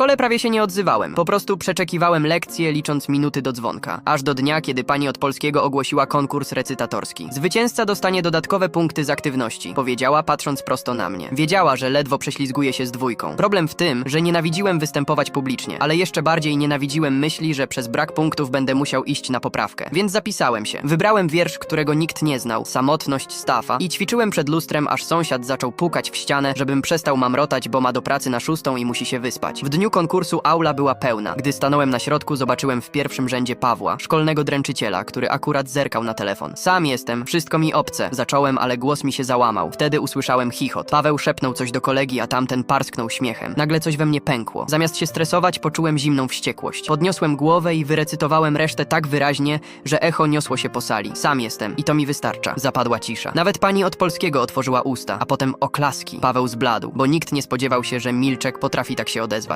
szkole prawie się nie odzywałem. Po prostu przeczekiwałem lekcje, licząc minuty do dzwonka. Aż do dnia, kiedy pani od polskiego ogłosiła konkurs recytatorski. Zwycięzca dostanie dodatkowe punkty z aktywności, powiedziała patrząc prosto na mnie. Wiedziała, że ledwo prześlizguje się z dwójką. Problem w tym, że nienawidziłem występować publicznie, ale jeszcze bardziej nienawidziłem myśli, że przez brak punktów będę musiał iść na poprawkę. Więc zapisałem się. Wybrałem wiersz, którego nikt nie znał, samotność Stafa i ćwiczyłem przed lustrem, aż sąsiad zaczął pukać w ścianę, żebym przestał mamrotać, bo ma do pracy na szóstą i musi się wyspać. W dniu konkursu aula była pełna. Gdy stanąłem na środku, zobaczyłem w pierwszym rzędzie Pawła, szkolnego dręczyciela, który akurat zerkał na telefon. Sam jestem, wszystko mi obce. Zacząłem, ale głos mi się załamał. Wtedy usłyszałem chichot. Paweł szepnął coś do kolegi, a tamten parsknął śmiechem. Nagle coś we mnie pękło. Zamiast się stresować, poczułem zimną wściekłość. Podniosłem głowę i wyrecytowałem resztę tak wyraźnie, że echo niosło się po sali. Sam jestem i to mi wystarcza. Zapadła cisza. Nawet pani od polskiego otworzyła usta, a potem oklaski. Paweł zbladł, bo nikt nie spodziewał się, że Milczek potrafi tak się odezwać.